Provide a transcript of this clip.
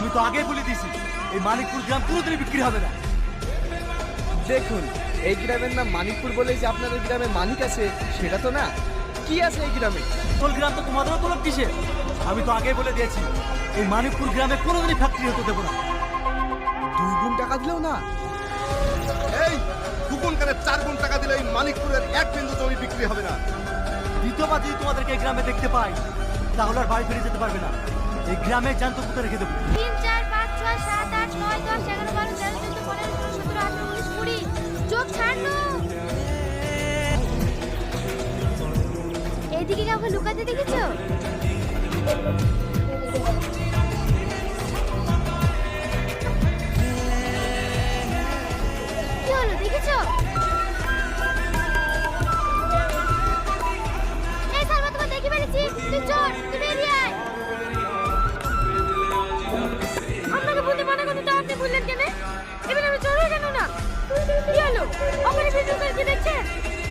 আমি তো আগেই বলে দিয়েছি এই মানিকপুর গ্রাম কোনোদিনই বিক্রি হবে না। দেখুন এই গ্রামের নাম মানিকপুর বলেই যে আপনাদের গ্রামে মানিক আছে সেটা তো না। কি আছে এই গ্রামে? তোল গ্রাম তো তোমাদেরও তোলক কিসে আমি তো আগেই বলে দিয়েছি এই মানিকপুর গ্রামে কোনোদিনই ফ্যাক্টরি হতে দেবো না। দুই গুণ টাকা দিলেও না? এই দুগুণ কেন চার গুণ টাকা দিলে এই মানিকপুরের এক বিন্দু জমি বিক্রি হবে না? দ্বিতীয়বার যদি তোমাদেরকে এই গ্রামে দেখতে পাই তাহলে আর বাড়ি ফিরে যেতে পারবে না। এই গ্রামে জান্ত পুঁতে রেখে দেবো? তিন, চার, পাঁচ, ছয়, সাত, আট, নয়, দশ, এগারো, বারো, তেরো, চোদ্দ, পনেরো, ষোলো, সতেরো, আঠারো, উনিশ, কুড়ি, চোখ ছাড়লো। এইদিকে কাউকে লুকাতে দেখেছ? দেখছেন